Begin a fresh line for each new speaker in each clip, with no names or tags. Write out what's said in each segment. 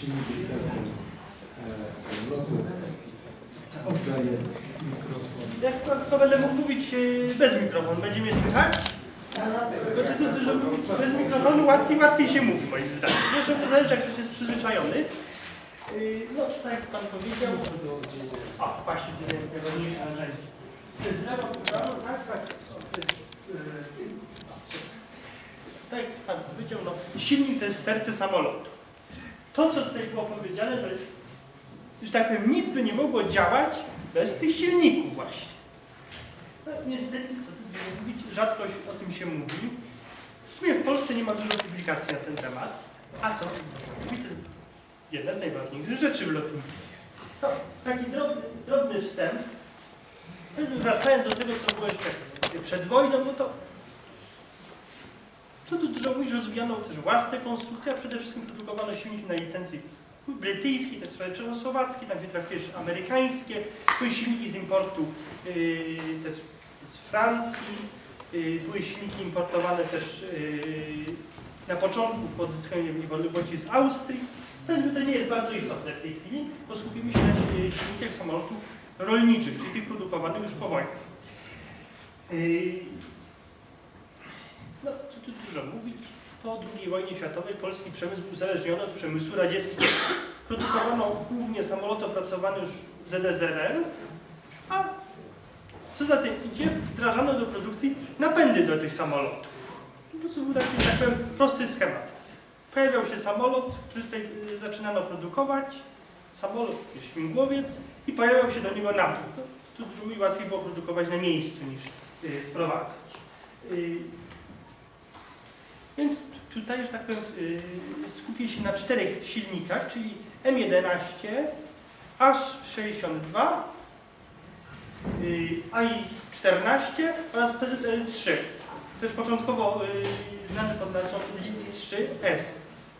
z sercem e, samolotu. Oddaję mikrofon.
Ja chyba, chyba będę mógł mówić e, bez mikrofonu. Będzie mnie słychać? Bo to, że bez mikrofonu łatwiej, łatwiej się mówi moim zdaniem. Jeszcze to zależy jak ktoś jest przyzwyczajony. Yy, No, tak jak Pan powiedział. A, właśnie, to jest najważniejsze narzędzie. To jest lewo, prawo, tak, tak. Tak jak Pan powiedział, no, silnik to jest serce samolotu. To, co tutaj było powiedziane, to jest, że tak powiem, nic by nie mogło działać bez tych silników właśnie. No, niestety, co tu dużo mówić, rzadko o tym się mówi. W sumie w Polsce nie ma dużo publikacji na ten temat. A co? To jest jedna z najważniejszych rzeczy w lotnictwie. Taki drobny, drobny wstęp. Wracając do tego, co było jeszcze przed wojną, no to co tu dużo mówić, rozwijano też własne konstrukcje, a przede wszystkim produkowano silniki na licencji brytyjskiej, też trochę czechosłowackiej, tam się trafiły amerykańskie, były silniki z importu yy, z Francji, yy, były silniki importowane też yy, na początku po odzyskaniu niepodległości z Austrii. Powiedzmy, to nie jest bardzo istotne w tej chwili, bo skupimy się na yy, silnikach samolotów rolniczych, czyli tych produkowanych już po wojnie. Yy, tu dużo mówić. Po II wojnie światowej polski przemysł był uzależniony od przemysłu radzieckiego. Produkowano głównie samoloty opracowane już w ZSRR, a co za tym idzie, wdrażano do produkcji napędy do tych samolotów. To był taki, tak powiem, prosty schemat. Pojawiał się samolot, który tutaj y, zaczynano produkować, samolot, śmigłowiec i pojawiał się do niego napęd. No, tu dużo łatwiej było produkować na miejscu niż y, sprowadzać. Y, więc tutaj, że tak powiem, yy, skupię się na czterech silnikach, czyli M11, H62, yy, AI14 oraz PZL3. Też początkowo yy, znany pod nazwą LIT3S.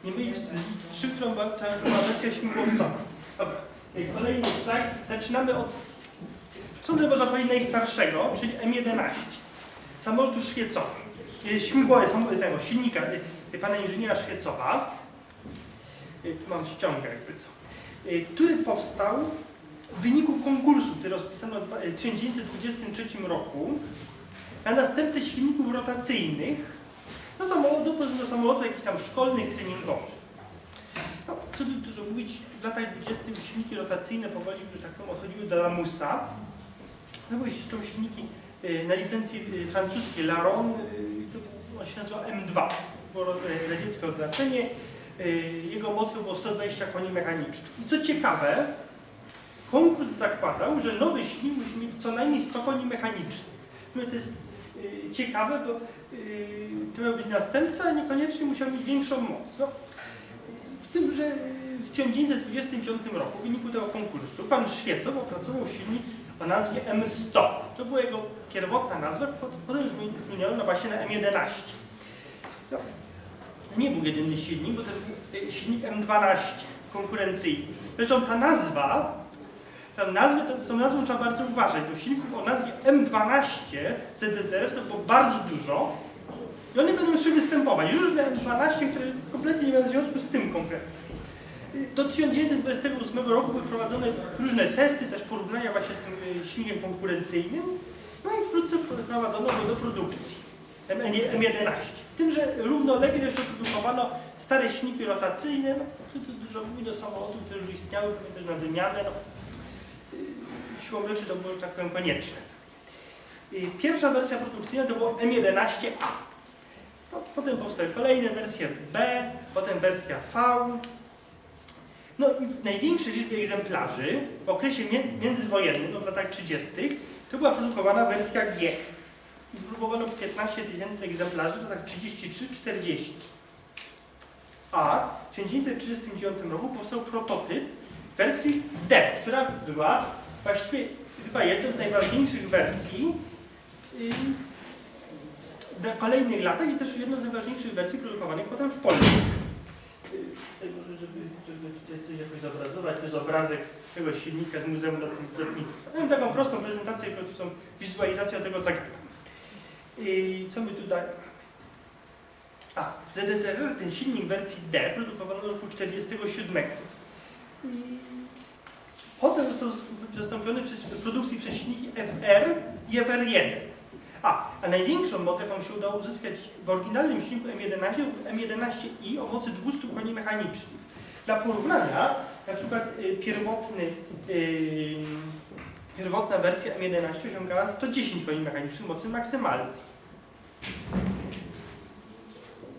Nie mylić z LIT3, którą była, wersja śmigłowcowa. Dobra, yy, kolejny slajd. Zaczynamy od, sądzę, można powiedzieć, najstarszego, czyli M11. Samolotu świecowy śmigłowe są tego silnika y, pana inżyniera Świecowa, y, tu mam ściągę jakby co, y, który powstał w wyniku konkursu, który rozpisano w dwa- y, 1923 roku na następcę silników rotacyjnych do samolotu, do samolotu jakichś tam szkolnych, treningowych. No, co tu dużo mówić, w latach 20. już silniki rotacyjne powoli, że tak powiem, odchodziły do lamusa. No były jeszcze silniki y, na licencji y, francuskiej Laron, y, to się nazywa M2, było y, radzieckie oznaczenie. Y, Jego mocą było 120 koni mechanicznych. I co ciekawe, konkurs zakładał, że nowy silnik musi mieć co najmniej 100 koni mechanicznych. No to jest y, ciekawe, bo to miał być następca, a niekoniecznie musiał mieć większą moc. No, w tym, że w 1925 roku w wyniku tego konkursu pan Świecow opracował silnik o nazwie M100. To była jego pierwotna nazwa, pot- potem zmieni- zmieniono na właśnie na M11. No, nie był jedyny silnik, bo to był y, silnik M12 konkurencyjny. Zresztą ta nazwa, tę nazwę, to, z tą nazwą trzeba bardzo uważać, bo silników o nazwie M12 ZSR to było bardzo dużo i one będą jeszcze występować. Różne M12, które kompletnie nie mają związku z tym konkretnie. Do 1928 roku były prowadzone różne testy, też porównania właśnie z tym silnikiem konkurencyjnym, no i wkrótce wprowadzono go do produkcji M- M11. Tym, że równolegle jeszcze produkowano stare silniki rotacyjne, no, tu dużo mówi do samolotów, które już istniały, pewnie też na wymianę, no, y, siłą rzeczy to było, że tak powiem, konieczne. Y, Pierwsza wersja produkcyjna to było M11A. No, potem powstały kolejne wersje B, potem wersja V. No i w największej liczbie egzemplarzy w okresie mię- międzywojennym, no w latach 30., to była produkowana wersja G. I próbowano 15 tysięcy egzemplarzy, to tak 33-40. A w 1939 roku powstał prototyp wersji D, która była właściwie chyba jedną z najważniejszych wersji yy, na kolejnych latach i też jedną z najważniejszych wersji produkowanych potem w Polsce. Tutaj może, żeby, żeby coś jakoś zobrazować, to jest obrazek tego silnika z Muzeum Lotnic- Lotnictwa. Mam taką prostą prezentację, prostą wizualizację tego, gadam. I co my tutaj... A, w ZSRR ten silnik wersji D produkowano w roku 47. I Potem został zastąpiony przez produkcji przez silniki FR i FR1. A, a największą moc, jaką się udało uzyskać w oryginalnym silniku M11 lub M11i o mocy 200 koni mechanicznych. Dla porównania, na przykład y, pierwotny, y, pierwotna wersja M11 osiągała 110 koni mechanicznych mocy maksymalnej.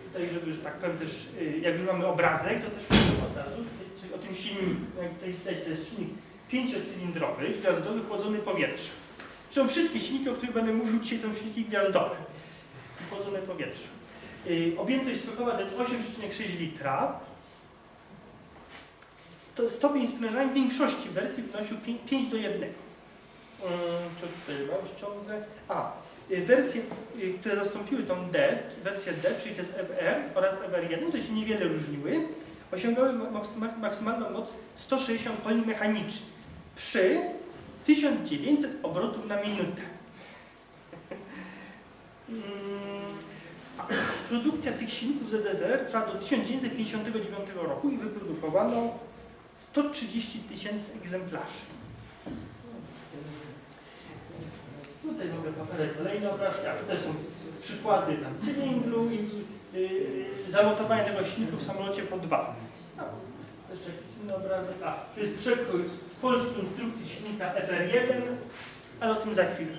Tutaj, żeby, że tak powiem też, y, jak już mamy obrazek, to też od razu, tutaj, o tym silniku. Tutaj widać, to jest silnik pięciocylindrowy, gwiazdowy, chłodzony powietrzem. Zresztą wszystkie silniki, o których będę mówił dzisiaj, to silniki gwiazdowe. Chłodzone powietrzem. Yy, objętość skokowa to jest 8,6 litra. Sto, stopień sprężania w większości wersji wynosił 5, 5 do 1. Yy, co tutaj mam ściągnę? A, yy, wersje, yy, które zastąpiły tą D, wersję D, czyli to jest FR oraz FR1, to się niewiele różniły, osiągały maksyma- maksymalną moc 160 koni mechanicznych przy 1900 obrotów na minutę. Mm, Produkcja tych silników ZSRR trwa do 1959 roku i wyprodukowano 130 tysięcy egzemplarzy. Tutaj mogę pokazać kolejny obraz. Ja, tutaj są przykłady tam cylindru i yy, zamontowanie tego silniku w samolocie po dwa. No, jeszcze jakiś inny obrazek. A, to jest przekrój polskiej instrukcji silnika FR1, ale o tym za chwilę.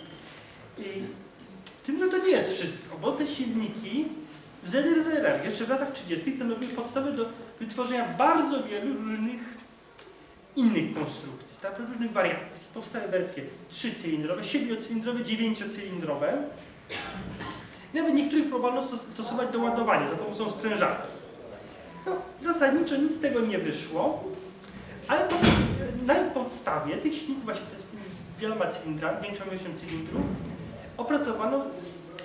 I tym, że to nie jest wszystko, bo te silniki w ZRZR jeszcze w latach 30. stanowiły podstawę do wytworzenia bardzo wielu różnych innych konstrukcji, tak, różnych wariacji. Powstały wersje trzycylindrowe, siedmiocylindrowe, dziewięciocylindrowe. Nawet niektórych próbowano stos- stosować do ładowania za pomocą sprężarki. No, zasadniczo nic z tego nie wyszło, ale po, na podstawie tych silników właśnie z tymi wieloma cylindrami, większą ilością cylindrów, opracowano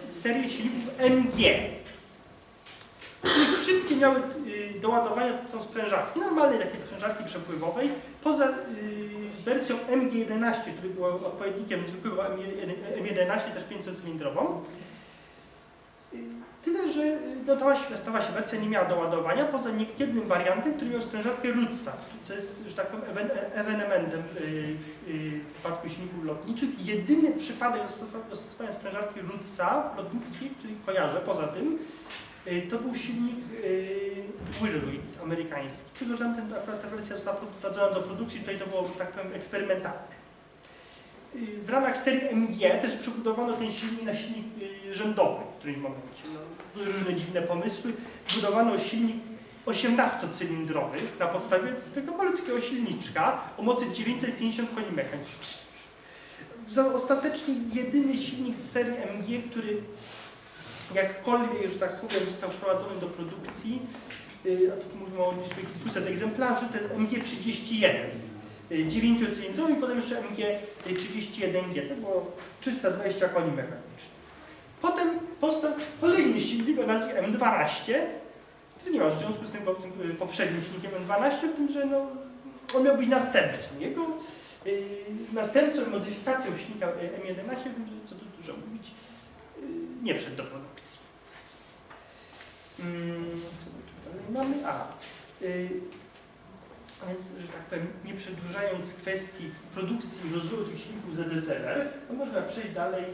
serię silników MG. I wszystkie miały y, do ładowania tą sprężarki, normalnej takiej sprężarki przepływowej, poza y, wersją MG11, który był odpowiednikiem zwykłego M11, też 500-cylindrową. Tyle, że y, no, ta, właśnie wersja nie miała do ładowania, poza jednym wariantem, który miał sprężarkę Rutsa. To jest, że tak powiem, ewen- ewenementem y, y, w przypadku silników lotniczych. Jedyny przypadek zastosowania sprężarki Rutsa w lotnictwie, który kojarzę, poza tym, to był silnik Whirlwind amerykański. Tylko, że tamten, akurat ta wersja została wprowadzona do produkcji, tutaj to było, że tak powiem, eksperymentalne. W ramach serii MG też przebudowano ten silnik na silnik rzędowy w którymś momencie. No, różne dziwne pomysły. Zbudowano silnik 18-cylindrowy na podstawie tego malutkiego silniczka o mocy 950 koni mechanicznych. Ostatecznie jedyny silnik z serii MG, który jakkolwiek, że tak powiem, został wprowadzony do produkcji, y, a tu mówimy o liczbie kilkuset egzemplarzy, to jest MG31. 9-cylindrowy i potem jeszcze MG31G, to było 320 koni mechanicznych. Potem powstał kolejny silnik o nazwie M12, który nie ma w związku z tym, tym y, poprzednim silnikiem M12, w tym, że no, on miał być następcą. Jego y, następcą, modyfikacją silnika y, M11, że co tu dużo mówić, y, nie wszedł do produkcji. Mm, dalej mamy? A, a więc, że tak powiem, nie przedłużając kwestii produkcji i rozwoju tych silników ZSRR, to można przejść dalej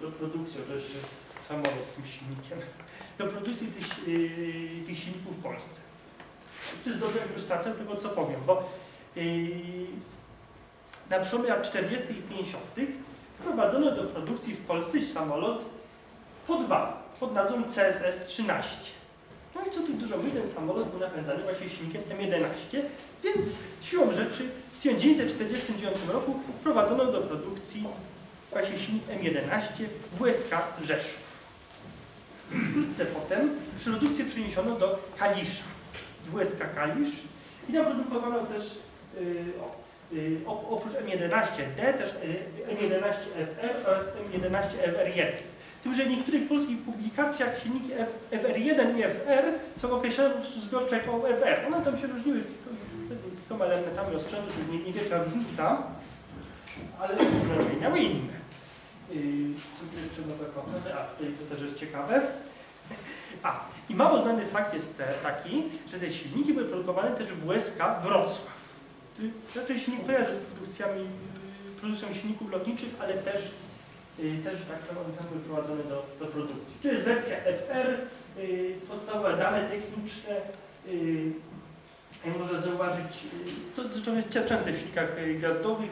do produkcji, to jeszcze samolot z tym silnikiem, do produkcji tych, yy, tych silników w Polsce. To jest dobra ilustracja tego, co powiem, bo yy, na przełomie lat 40. i 50. wprowadzono do produkcji w Polsce samolot po dwa, pod nazwą CSS-13. No i co tu dużo mówić, ten samolot był napędzany właśnie silnikiem M11, więc siłą rzeczy w 1949 roku wprowadzono do produkcji właśnie silnik M11 WSK Rzeszów. Wkrótce potem produkcję przeniesiono do Kalisza, WSK Kalisz i tam produkowano też yy, o, op- oprócz M11D też yy, M11FR oraz M11FR1. Tym, że w niektórych polskich publikacjach silniki F, FR1 i FR są określone po prostu zbiorczo jako FR. One tam się różniły kilkoma elementami osprzętu, to jest nie- niewielka różnica, ale miały inne. Yy, jeszcze nowe pokażę? A tutaj to też jest ciekawe. A, i mało znany fakt jest taki, że te silniki były produkowane też w USK Wrocław. Raczej się nie kojarzy z produkcjami, y, produkcją silników lotniczych, ale też, y, też tak tam były prowadzone do, do produkcji. Tu jest wersja FR, podstawowe dane techniczne. można zauważyć, co zresztą jest częste w silnikach gazdowych,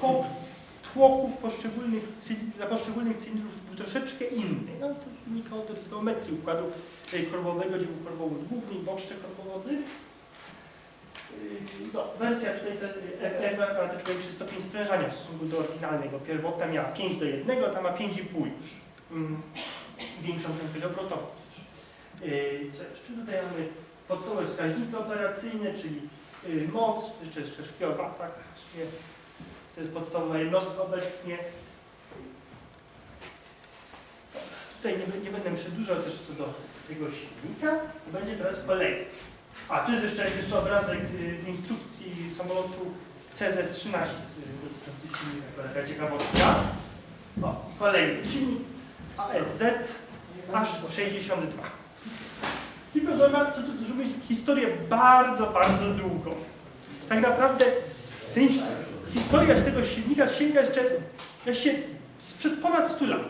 kod tłoków poszczególnych dla poszczególnych cylindrów był troszeczkę inny. No, to wynika od geometrii układu y, korbowego, był korbowód główny i boczny korbowodny. Y, No, wersja tutaj FR ma też większy stopień sprężania w stosunku do oryginalnego. Pierwotna miała 5 do 1, ta ma 5,5 już. Mm, Większą prędkość obrotową. Y, Co jeszcze tutaj mamy? Podstawowe wskaźniki operacyjne, czyli moc, jeszcze jeszcze w kilowatach. To jest podstawowa jednostka obecnie. Tutaj nie, nie będę przedłużał też co do tego silnika. Będzie teraz kolej. A, tu jest jeszcze, jeszcze obrazek y, z instrukcji samolotu CZS-13 y, dotyczący silnika. Taka ciekawostka. O, kolejny silnik ASZ H62. Tylko, że ma, mówić, historię bardzo, bardzo długą. Tak naprawdę ten, historia tego silnika sięga jeszcze, jeszcze sprzed ponad 100 lat.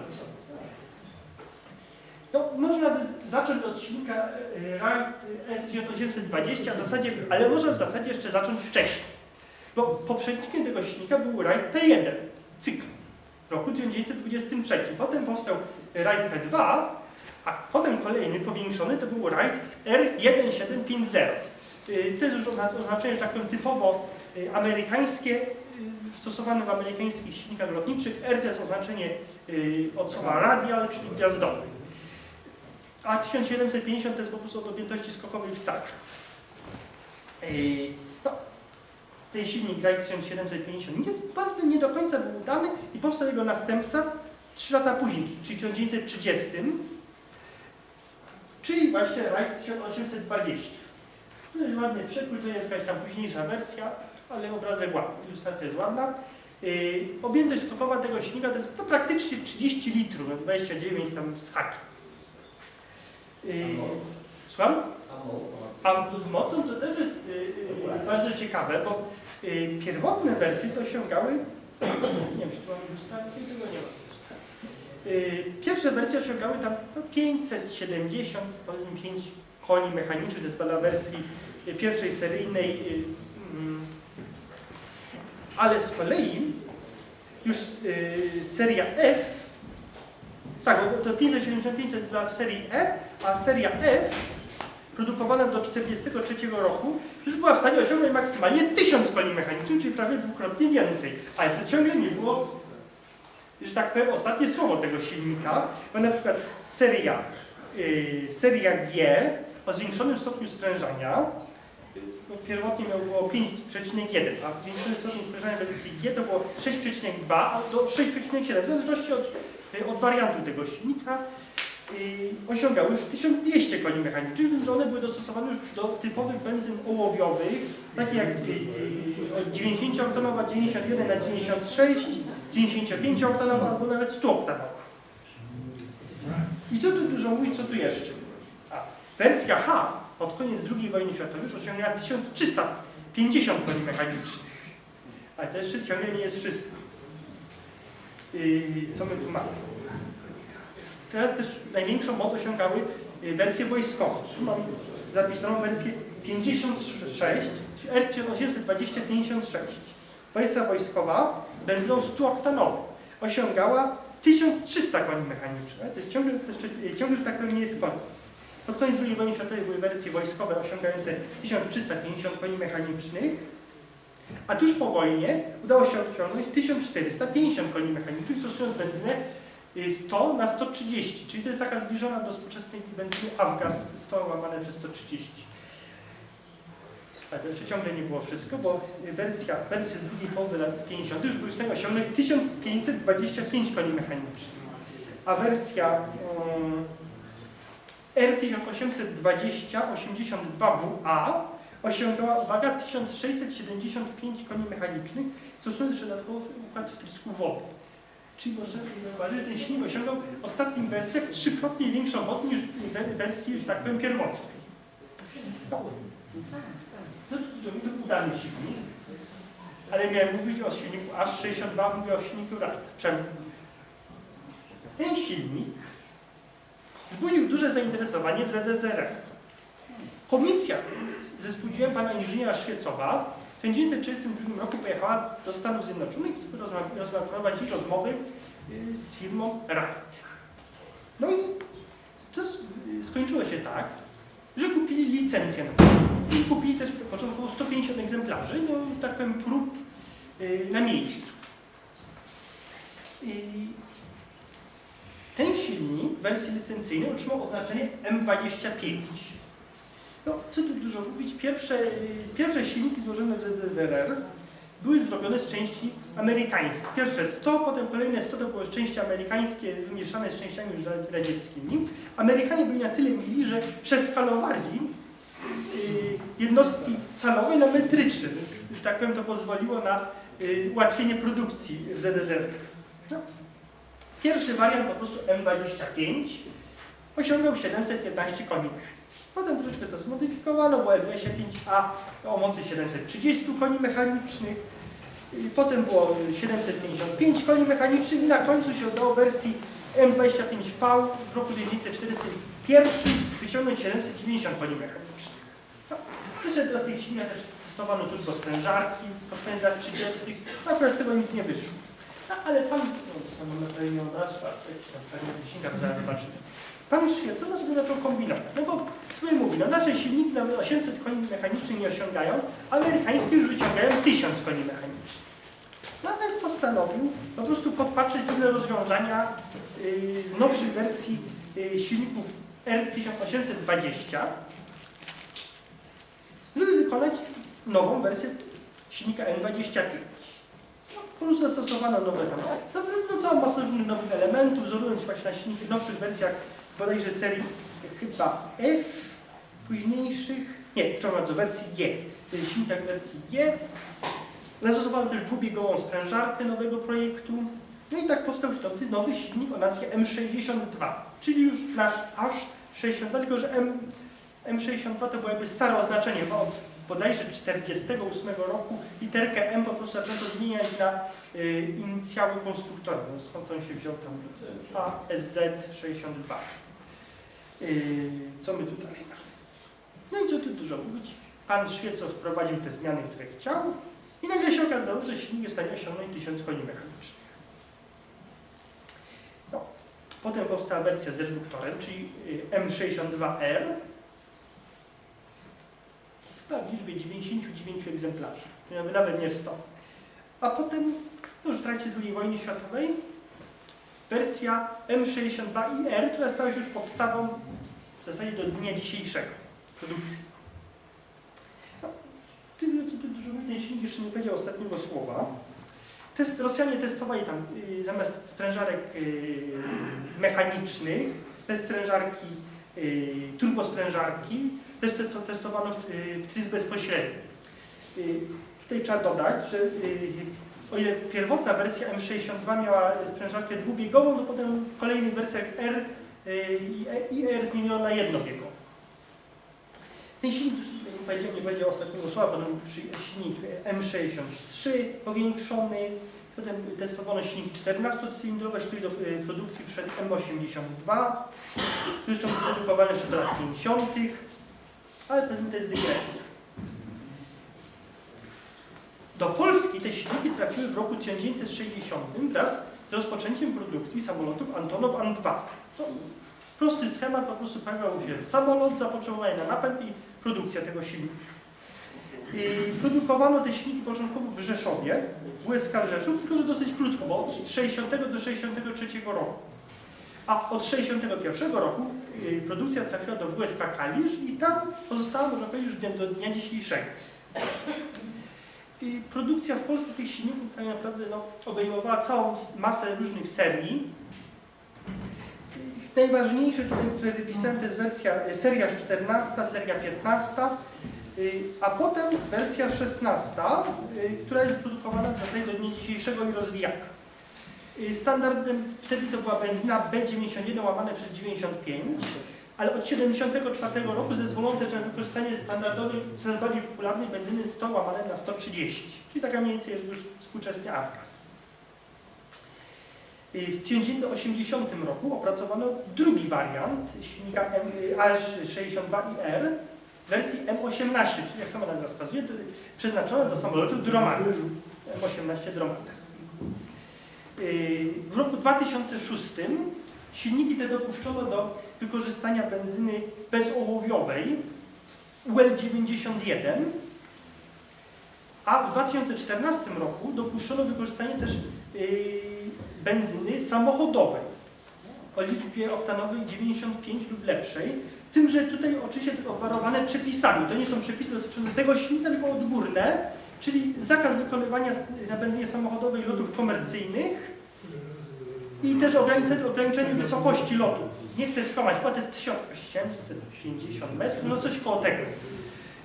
No, można by zacząć od silnika e, Wright R1820, w zasadzie, ale można w zasadzie jeszcze zacząć wcześniej. Bo poprzednikiem tego silnika był Wright P1, cykl, w roku 1923. Potem powstał Wright P2, a potem kolejny powiększony to był Wright R1750. Y, To jest już ozna- oznaczenie, że tak powiem, typowo amerykańskie, y, stosowane w amerykańskich silnikach lotniczych. R to oznaczenie y, od słowa radial, czyli gwiazdowy. A 1750 to jest po prostu od objętości skokowej w calach. Yy, No, ten silnik Wright 1750 nie, bardzo nie do końca był udany i powstał jego następca 3 lata później, czyli w 1930, czyli właśnie Wright 1820. Tu jest ładny przykład, to jest jakaś tam późniejsza wersja, ale obrazek ładny, ilustracja jest ładna. Yy, objętość skokowa tego silnika to jest no, praktycznie 30 litrów, no 29 tam z hakiem. Yy, Słucham? A z mocą to też jest y, y, bardzo ciekawe, bo y, pierwotne wersje to osiągały, nie wiem, czy tu mam ilustrację, tego nie mam ilustracji. Y, pierwsze wersje osiągały tam no, 570, powiedzmy 5 koni mechanicznych, to jest dla wersji y, pierwszej seryjnej, y, mm, ale z kolei już y, seria F, tak, to 575 to dla w serii E, a seria F produkowana do 1943 roku, już była w stanie osiągnąć maksymalnie 1000 koni mechanicznych, czyli prawie dwukrotnie więcej. Ale to ciągle nie było, że tak powiem, ostatnie słowo tego silnika, bo na przykład seria, y, seria G o zwiększonym stopniu sprężania, pierwotnie miał było 5,1, a zwiększony stopień sprężania wersji G to było 6,2 a do 6,7, w zależności od, y, od wariantu tego silnika y, osiągały już 1200 koni mechanicznych, że one były dostosowane już do typowych benzyn ołowiowych, takie jak y, y, od 90-oktonowa, 91 na 96, 95-oktonowa albo nawet 100-oktonowa. I co tu dużo mówić, co tu jeszcze? A, wersja H pod koniec II wojny światowej już osiągnęła 1350 koni mechanicznych. Ale to jeszcze ciągle nie jest wszystko. Yy, co my tu mamy? Teraz też największą moc osiągały y, wersje wojskowe. Tu mam zapisaną wersję 56, R820-56. Wersja wojskowa z benzyną 100-oktanową osiągała 1300 koni mechanicznych. To jest ciągle, jeszcze, ciągle, że tak powiem, nie jest koniec. Pod koniec II wojny światowej były wersje wojskowe osiągające 1350 koni mechanicznych, a tuż po wojnie udało się osiągnąć 1450 koni mechanicznych, stosując benzynę y, 100 na 130, czyli to jest taka zbliżona do współczesnej benzyny Avgas 100 łamane przez 130. Ale to jeszcze ciągle nie było wszystko, bo y, wersja, wersje z drugiej połowy lat 50 już były w stanie osiągnąć 1525 koni mechanicznych, a wersja um, R1820-82WA osiągała, uwaga, 1675 koni mechanicznych, stosując dodatkowo układ wtrysku wody. Czyli można zauważyć, że ten silnik osiągał w ostatnich wersjach trzykrotnie większą moc niż w wersji, że tak powiem, pierwotnej. No. To udany silnik, ale miałem mówić o silniku aż 62, mówię o silniku RAL. Czemu? Ten silnik wzbudził duże zainteresowanie w ZDZR. Komisja ze spółdzielnią pana inżyniera Świecowa w 1932 roku pojechała do Stanów Zjednoczonych, żeby rozma- rozma- prowadzić rozmowy y, z firmą Wright. No i to skończyło się tak, że kupili licencję na to. I kupili też początkowo 150 egzemplarzy, no tak powiem prób y, na miejscu. I ten silnik w wersji licencyjnej otrzymał oznaczenie M25. No, co tu dużo mówić, pierwsze, y, pierwsze silniki złożone w ZSRR były zrobione z części amerykańskich. Pierwsze 100, potem kolejne 100 to były części amerykańskie wymieszane z częściami już ra- radzieckimi. Amerykanie byli na tyle mili, że przeskalowali y, jednostki calowe na metryczne. Tak powiem, to pozwoliło na y, ułatwienie produkcji w ZSRR. No. Pierwszy wariant po prostu M25 osiągał 715 koni. Potem troszeczkę to zmodyfikowano, było M25A o mocy 730 koni mechanicznych. Potem było 755 koni mechanicznych i na końcu się udało wersji M25V w roku 1941 wyciągnąć 790 koni mechanicznych. No, Zresztą w tych silnikach też testowano tylko sprężarki po latach 30. No, akurat z tego nic nie wyszło. No, ale pan, no, tam mamy pewnie obraz, tam pewnie to zaraz zobaczymy. Pan Świecowa sobie zaczął kombinować. No bo sobie mówi, no nasze silniki nawet 800 koni mechanicznych nie osiągają, amerykańskie już wyciągają 1000 koni mechanicznych. No więc postanowił po prostu podpatrzeć pewne rozwiązania yy, z nowszych wersji yy, silników R1820, żeby wykonać nową wersję silnika N25. No, zastosowano nowe tam, no, no całą masę różnych nowych elementów, wzorując właśnie na silnikach, nowszych wersjach bodajże serii chyba F, późniejszych, nie, przepraszam bardzo, wersji G, silnikach wersji G. Zastosowano też dwubiegową sprężarkę nowego projektu. No i tak powstał już nowy, nowy silnik o nazwie M62, czyli już nasz aż 62, tylko że M, M62 to było jakby stare oznaczenie, od bodajże 48 roku literkę M po prostu zaczęto zmieniać na y, inicjały konstruktora. No, skąd on się wziął tam? ASZ62. Y, co my tutaj? No i co tu dużo mówić? Pan Świecow wprowadził te zmiany, które chciał i nagle się okazało, że silnik jest w stanie osiągnąć 1000 koni mechanicznych. No. Potem powstała wersja z reduktorem, czyli y, M62R, chyba w liczbie 99 egzemplarzy, nawet- nie 100. A potem, no już w trakcie II wojny światowej, wersja M62IR, która stała się już podstawą w zasadzie do dnia dzisiejszego produkcji. No, tyle, co tu dużo mówi, ten silnik jeszcze nie powiedział ostatniego słowa. Test, Rosjanie testowali tam y, zamiast sprężarek y, mechanicznych, te sprężarki, y, turbosprężarki, też testo, testowano w, y, w tryb bezpośredni. Y, tutaj trzeba dodać, że y, o ile pierwotna wersja M62 miała sprężarkę dwubiegową, to potem w kolejnych wersjach R i E- i R zmieniono na jednobiegową. Ten silnik, już tutaj nie powiedział, nie powiedział ostatniego słowa, potem silnik M63 powiększony, potem testowano silniki 14-cylindrowe, z której do produkcji wszedł M82, zresztą produkowane jeszcze do lat 50., ale to, jest dygresja. Do Polski te silniki trafiły w roku 1960 wraz z rozpoczęciem produkcji samolotów Antonow An-2. No, prosty schemat, po prostu pojawiał się samolot, zapotrzebowanie na napęd i produkcja tego silnika. I produkowano te silniki początkowo w Rzeszowie, WSK Rzeszów, tylko że dosyć krótko, bo od 60 do 63 roku. A od 61 roku y, produkcja trafiła do WSK Kalisz i tam pozostała, można powiedzieć, już do dnia dzisiejszego. I produkcja w Polsce tych silników tak naprawdę no, obejmowała całą masę różnych serii. Najważniejsze tutaj, które wypisałem, to jest wersja, seria 14, seria 15, y, a potem wersja 16, y, która jest produkowana w do dnia dzisiejszego i rozwijana. Y, Standardem wtedy to była benzyna B91 łamane przez 95, ale od 74 roku zezwolono też na wykorzystanie standardowej, coraz bardziej popularnej benzyny 100 łamane na 130, czyli taka mniej więcej jest już współczesny AWGAS. Y, W 1980 roku opracowano drugi wariant silnika M- AS62IR w wersji M18, czyli jak sama nazwa wskazuje, to przeznaczone do samolotów Dromander. M18 Dromander. W roku 2006 silniki te dopuszczono do wykorzystania benzyny bezołowiowej UL91, a w 2014 roku dopuszczono wykorzystanie też y, benzyny samochodowej o liczbie oktanowej 95 lub lepszej. Tym, że tutaj oczywiście obwarowane przepisami. To nie są przepisy dotyczące tego silnika, tylko odgórne, czyli zakaz wykonywania na benzynie samochodowej lotów komercyjnych i też ograniczenie, ograniczenie wysokości lotu. Nie chcę skłamać, chyba to jest 1850 metrów, no coś koło tego.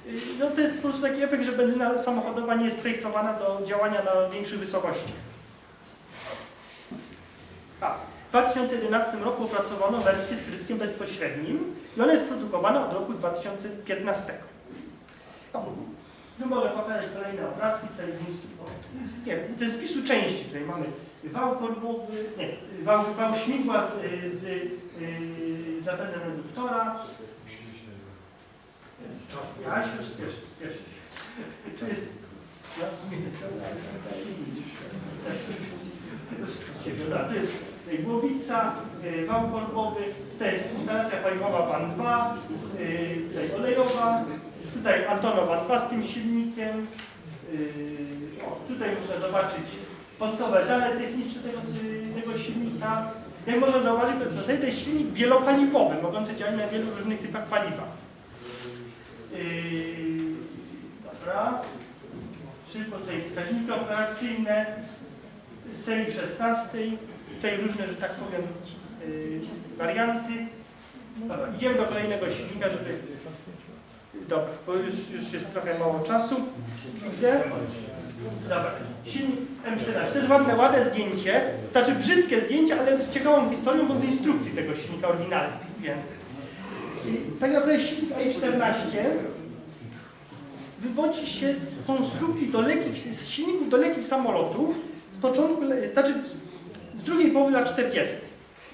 Y, No to jest po prostu taki efekt, że benzyna samochodowa nie jest projektowana do działania na większych wysokościach. A, w 2011 roku opracowano wersję z tryskiem bezpośrednim i ona jest produkowana od roku 2015. No, mogę pokazać kolejne obrazki tutaj z z- Nie, to jest z spisu części, tutaj mamy wał korbowy, nie, wał, wał śmigła z, z, z napędem reduktora. Ja się już spieszę, spieszę. To jest... no, To jest głowica, y, wał korbowy, tutaj jest instalacja paliwowa WAN 2, y, tutaj olejowa, tutaj Antonov WAN 2 z tym silnikiem. y, O, tutaj można zobaczyć podstawowe dane techniczne tego, tego silnika. Jak można zauważyć, to jest silnik wielopaliwowy, mogący działać na wielu różnych typach paliwa. Yy, dobra. Szybko tutaj wskaźniki operacyjne serii 16. Tutaj różne, że tak powiem, yy, warianty. Idziemy do kolejnego silnika, żeby... Dobra, bo już, już jest trochę mało czasu. Widzę. Dobra, silnik M14. To jest ładne, ładne zdjęcie. Znaczy brzydkie zdjęcie, ale z ciekawą historią, bo z instrukcji tego silnika oryginalnie wzięty. Tak naprawdę silnik A14 wywodzi się z konstrukcji do lekkich, z silników do lekkich samolotów z początku, znaczy z drugiej połowy lat 40.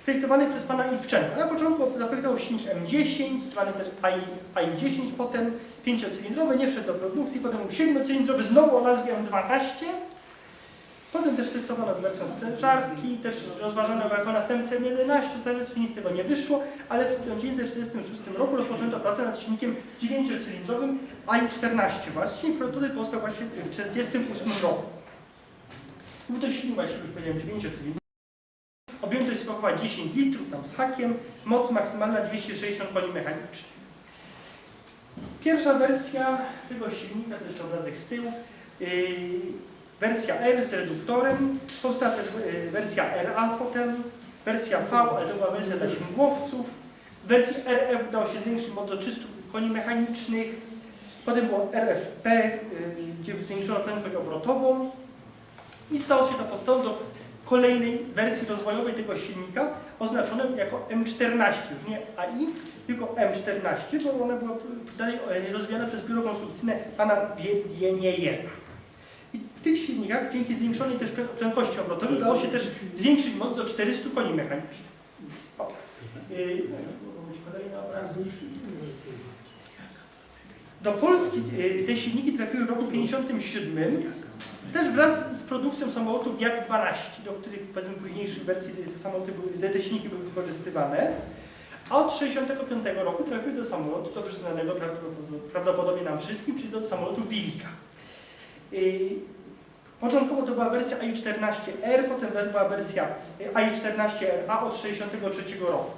Projektowany przez pana Iwczenka. Na początku zaprojektował silnik M10, zwany też AI, AI10, potem pięciocylindrowy, nie wszedł do produkcji, potem był siedmiocylindrowy, znowu o nazwie M12. Potem też testowano z wersją sprężarki, też rozważano jako następcę M11, ostatecznie nic z tego nie wyszło, ale w 1946 roku rozpoczęto pracę nad silnikiem 9-cylindrowym AI-14. Właśnie prototyp powstał właśnie w 1948 roku. Był to silnik już powiedziałem, 9-cylindrowy. Skokowa 10 litrów, tam z hakiem, moc maksymalna 260 koni mechanicznych. Pierwsza wersja tego silnika, to jeszcze obrazek z tyłu, yy, wersja R z reduktorem, powstała też yy, wersja RA potem, wersja V, ale to była wersja dla śmigłowców, w wersji RF udało się zwiększyć moc do 300 koni mechanicznych, potem było RFP, yy, gdzie zwiększono prędkość obrotową. I stało się to podstawą do kolejnej wersji rozwojowej tego silnika, oznaczonej jako M14, już nie AI, tylko M14, bo ona była dalej e, rozwijana przez biuro konstrukcyjne pana Biedniejewa. I w tych silnikach dzięki zwiększonej też prę- prędkości obrotowej udało się też zwiększyć moc do 400 koni mechanicznych. O. Obrazki. Do Polski yy, te silniki trafiły w roku 1957, też wraz z produkcją samolotów Jak-12, do których powiedzmy późniejszych wersji te, samoloty były, te, były wykorzystywane. A od 1965 roku trafiły do samolotu dobrze znanego prawdopodobnie- nam wszystkim, czyli do samolotu Wilka. Yy, Początkowo to była wersja AI-14R, potem była wersja AI-14RA od 1963 roku.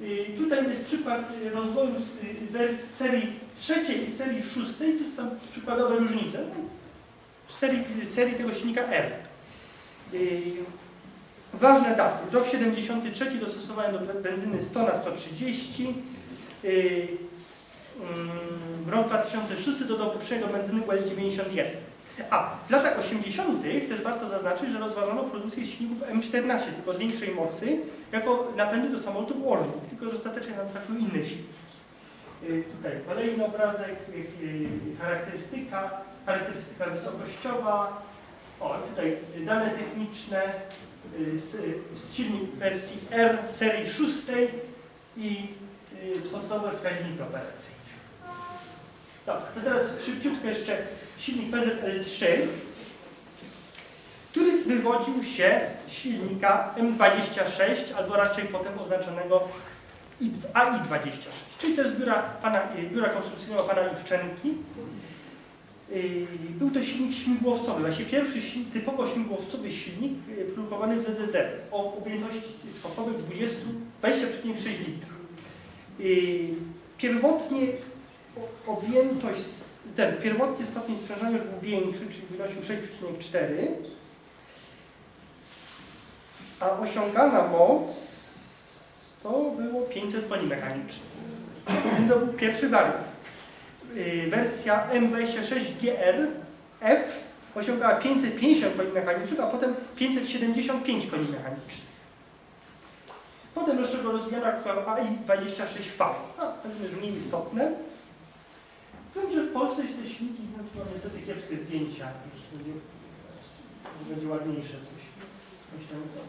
Yy, Tutaj jest przykład yy, rozwoju z yy, wers- serii trzeciej i serii szóstej, tu są przykładowe różnice. W serii, serii tego silnika R. Yy, Ważne daty. Rok 73 dostosowano do benzyny 100 na 130. Yy, mm, Rok 2006 do dopuszczenia do benzyny UL91. A w latach 80. też warto zaznaczyć, że rozważano produkcję silników M14, tylko z większej mocy, jako napędy do samolotów Orlik, tylko że ostatecznie nam trafiły inne silniki. Y, Tutaj kolejny obrazek, y, y, charakterystyka, charakterystyka wysokościowa, o, tutaj dane techniczne y, z, z silnik wersji R serii 6 i y, podstawowe wskaźniki operacyjne. Dobrze, to teraz szybciutko jeszcze silnik PZL-3, który wywodził się z silnika M26, albo raczej potem oznaczonego I- AI26, czyli też biura, pana, y, biura konstrukcyjnego pana Iwczenki. Y, Był to silnik śmigłowcowy, właśnie pierwszy typowo śmigłowcowy silnik y, produkowany w ZDZ o objętości skokowej 20 20,6 litra. Y, Pierwotnie objętość, ten pierwotnie stopień sprężania był większy, czyli wynosił 6,4, a osiągana moc to było 500 koni mechanicznych. To był pierwszy wariant. Y, Wersja M26GR F osiągała 550 koni mechanicznych, a potem 575 koni mechanicznych. Potem jeszcze go rozwijano jako AI26V. No, to jest już mniej istotne. Wiem, że w Polsce te silniki, no tu mam niestety kiepskie zdjęcia. Będzie, będzie ładniejsze coś. to.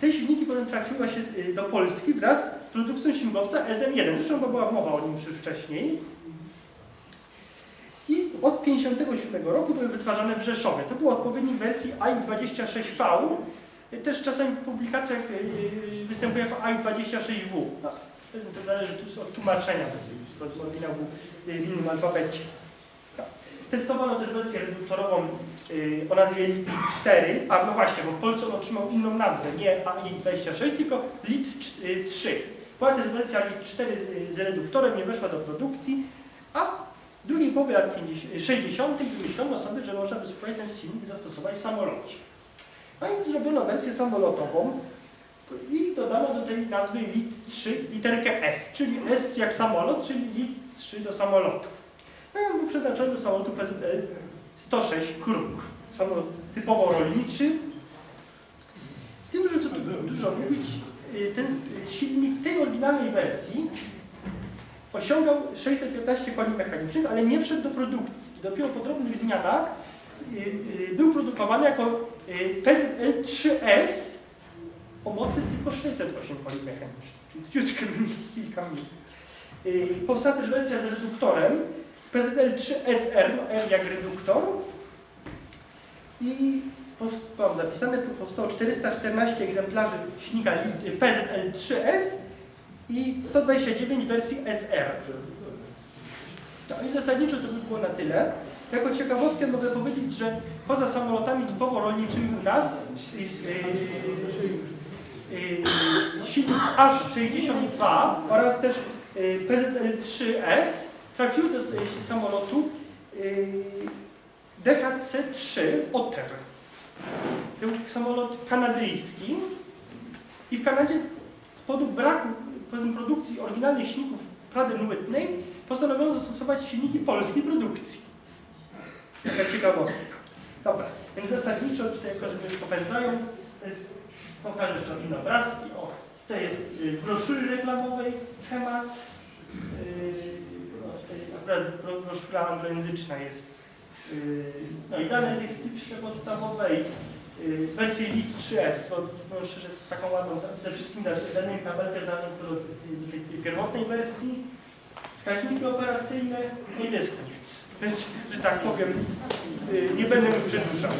Te silniki potem trafiły się y, do Polski wraz z produkcją śmigłowca SM1. Zresztą była mowa o nim już wcześniej. Od 1957 roku były wytwarzane w Rzeszowie. To było odpowiednik wersji AI26V. Też czasami w publikacjach y, y, występuje jako AI26W. No, to zależy od tłumaczenia, bo oryginał był y, w innym alfabecie. No. Testowano też wersję reduktorową o nazwie LIT-4, a no właśnie, bo w Polsce on otrzymał inną nazwę, nie AI26, tylko LIT-3. Była też wersja LIT-4 z, z reduktorem, nie weszła do produkcji, a w drugiej połowie lat 50, 60. wymyślono sobie, że można by ten silnik zastosować w samolocie. No i zrobiono wersję samolotową i dodano do tej nazwy LIT-3 literkę S, czyli S jak samolot, czyli LIT-3 do samolotów. No on był przeznaczony do samolotu PZL 106 Kruk. Samolot typowo rolniczy. W tym, że co tu dużo mówić, y, ten s- silnik tej oryginalnej wersji osiągał 615 koni mechanicznych, ale nie wszedł do produkcji. Dopiero po drobnych zmianach y, y, był produkowany jako y, PZL 3S o mocy tylko 608 koni mechanicznych, czyli ciutkę kilka mniej. Powstała też wersja z reduktorem PZL 3SR, no R jak reduktor i powstało zapisane, powstało 414 egzemplarzy silnika PZL 3S i 129 wersji SR. No i zasadniczo to by było na tyle. Jako ciekawostkę mogę powiedzieć, że poza samolotami typowo rolniczymi u nas y, y, silnik Aż-62 oraz też y, PZL-3S trafiły do samolotu y, DHC-3 Otter. Był samolot kanadyjski i w Kanadzie z powodu braku powiedzmy, produkcji oryginalnych silników Pratt Whitney postanowiono zastosować silniki polskiej produkcji. Taka ciekawostka. Dobra, więc zasadniczo tutaj, jako że już popędzają, to jest, pokażę jeszcze inne obrazki. O, to jest y, z broszury reklamowej schemat. Yy, no, broszura anglojęzyczna jest. Yy, no i dane techniczne podstawowej yy, wersji LIT 3S, bo powiem szczerze, taką ładną, ze wszystkimi da- danymi tabelkę znalazłem do, do tej, pierwotnej wersji, wskaźniki operacyjne, no i to jest koniec. Więc, że tak powiem, yy, nie będę już przedłużał.